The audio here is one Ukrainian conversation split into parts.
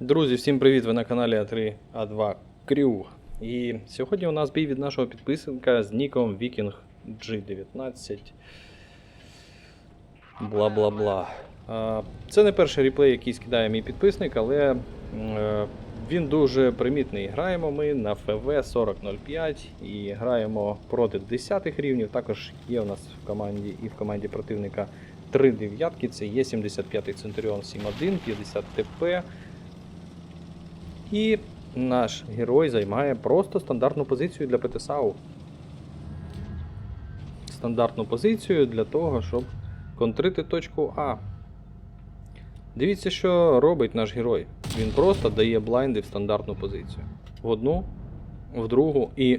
Друзі, всім привіт! Ви на каналі А3А2 Crew. І сьогодні у нас бій від нашого підписника з ніком Viking G19. Бла бла бла. Це не перший реплей, який скидає мій підписник, але е, він дуже примітний. Граємо ми на ФВ 4005 і граємо проти 10 рівнів. Також є у нас в команді і в команді противника 3 дев'ятки. Це є 75-й Центуріон 7.1, 50 ТП. І наш герой займає просто стандартну позицію для ПТСАУ. Стандартну позицію для того, щоб контрити точку А. Дивіться, що робить наш герой. Він просто дає блайнди в стандартну позицію. В одну, в другу. І,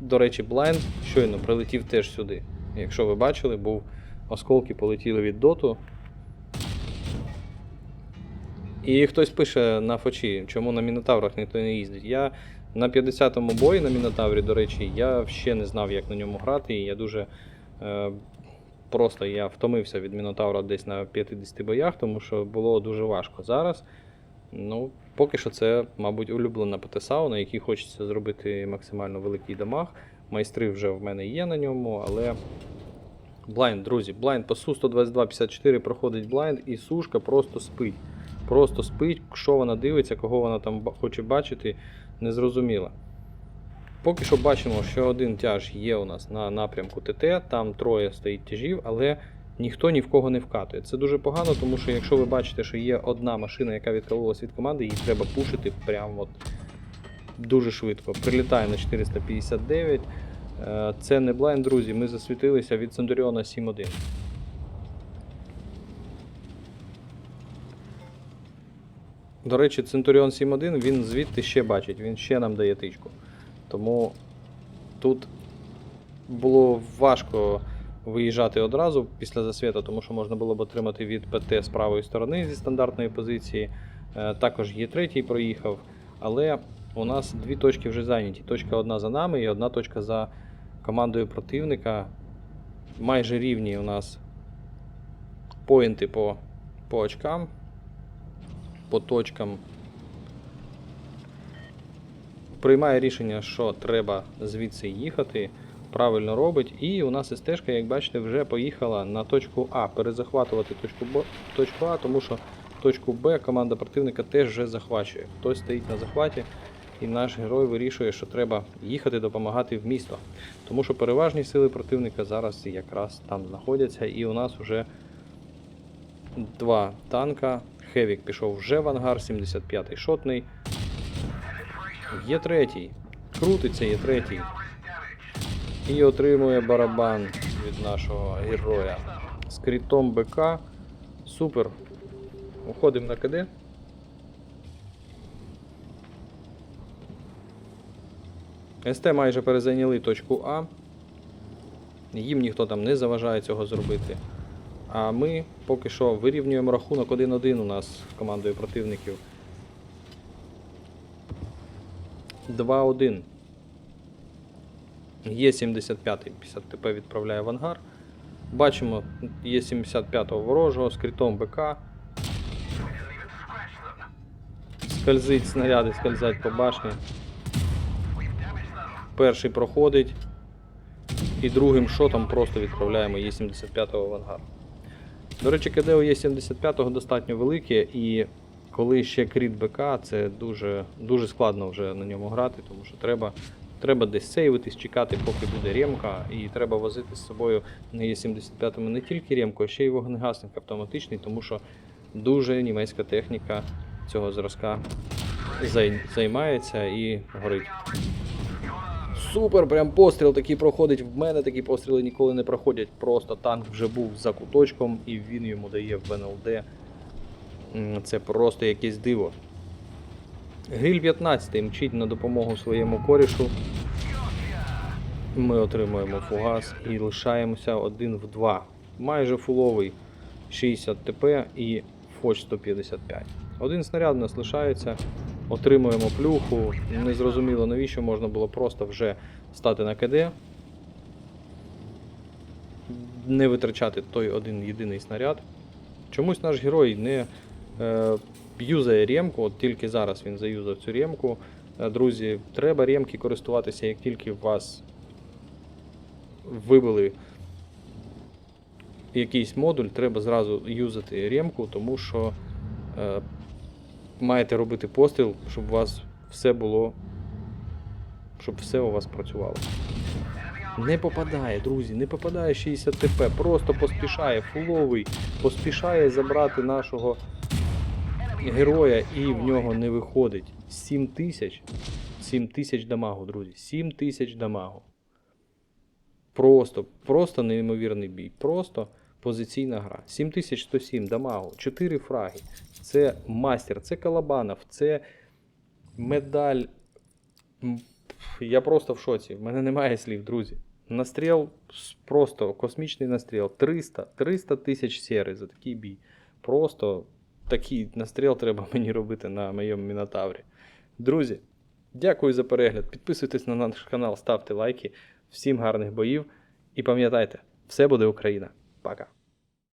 до речі, блайнд щойно прилетів теж сюди. Якщо ви бачили, був осколки полетіли від доту. І хтось пише на фочі, чому на Мінотаврах ніхто не їздить. Я на 50-му бої на Мінотаврі, до речі, я ще не знав, як на ньому грати. І я дуже е, просто я втомився від Мінотавра десь на 50 боях, тому що було дуже важко. Зараз, ну, поки що це, мабуть, улюблена ПТСАУ, на якій хочеться зробити максимально великий дамаг. Майстри вже в мене є на ньому, але. Блайнд, друзі, блайнд по Су 12254 проходить блайнд, і сушка просто спить. Просто спить, що вона дивиться, кого вона там хоче бачити, незрозуміло. Поки що бачимо, що один тяж є у нас на напрямку ТТ, там троє стоїть тяжів, але ніхто ні в кого не вкатує. Це дуже погано, тому що якщо ви бачите, що є одна машина, яка відкололась від команди, її треба пушити прямо от дуже швидко. Прилітає на 459. Е, Це не блайнд, друзі. Ми засвітилися від Центуріона 7.1. До речі, Центуріон 7.1 він звідти ще бачить, він ще нам дає тичку. Тому тут було важко виїжджати одразу після засвіта, тому що можна було б отримати від ПТ з правої сторони зі стандартної позиції. Е, Також є третій проїхав. Але у нас дві точки вже зайняті. Точка одна за нами і одна точка за командою противника. Майже рівні у нас поінти по, по очкам, по точкам. Приймає рішення, що треба звідси їхати. Правильно робить. І у нас СТ, як бачите, вже поїхала на точку А. Перезахватувати точку, Б, точку А, тому що точку Б команда противника теж вже захвачує. Хтось стоїть на захваті, і наш герой вирішує, що треба їхати допомагати в місто. Тому що переважні сили противника зараз якраз там знаходяться, і у нас вже два танка. Хевік пішов вже в ангар, 75-й шотний. Є третій. Крутиться, є третій. І отримує барабан від нашого героя. З крітом БК. Супер. Уходимо на КД. СТ майже перезайняли точку А. Їм ніхто там не заважає цього зробити. А ми поки що вирівнюємо рахунок 1-1 у нас з командою противників. 2-1. Є 75-й 50 ТП відправляє в ангар. Бачимо, є 75-го ворожого з критом БК. Скользить снаряди, скользять по башні. Перший проходить. І другим шотом просто відправляємо Є75 в ангар. До речі, КД у Є75 достатньо велике, і коли ще кріт БК, це дуже, дуже складно вже на ньому грати, тому що треба, треба десь сейвитись, чекати, поки буде ремка, і треба возити з собою на Є75 не тільки ремку, а ще й вогнегасник автоматичний, тому що дуже німецька техніка цього зразка займається і горить. Супер, прям постріл такий проходить. В мене такі постріли ніколи не проходять. Просто танк вже був за куточком і він йому дає в БНЛД. М, Це просто якесь диво. Гриль 15 мчить на допомогу своєму корішу. Ми отримуємо фугас і лишаємося один в два. Майже фуловий 60 ТП і фоч 155. Один снаряд у нас лишається. Отримуємо плюху. Незрозуміло навіщо можна було просто вже стати на КД. Не витрачати той один єдиний снаряд. Чомусь наш герой не е, юзає ремку, от тільки зараз він заюзав цю ремку. Е, Друзі, треба ремки користуватися, як тільки вас вибили якийсь модуль, треба зразу юзати ремку, тому що е, маєте робити постріл, щоб у вас все було, щоб все у вас працювало. Не попадає, друзі, не попадає 60 ТП, просто поспішає, фуловий, поспішає забрати нашого героя і в нього не виходить. 7 тисяч, 7 тисяч дамагу, друзі, 7 тисяч дамагу. Просто, просто неймовірний бій. Просто позиційна гра. 7107 дамагу, 4 фраги. Це мастер, це Калабанов, це медаль. Я просто в шоці. В мене немає слів, друзі. Настріл просто космічний настріл. 300, 300 тисяч сери за такий бій. Просто такий настріл треба мені робити на моєму мінотаврі. Друзі, дякую за перегляд. Підписуйтесь на наш канал, ставте лайки. Всім гарних боїв. І пам'ятайте, все буде Україна. Пока.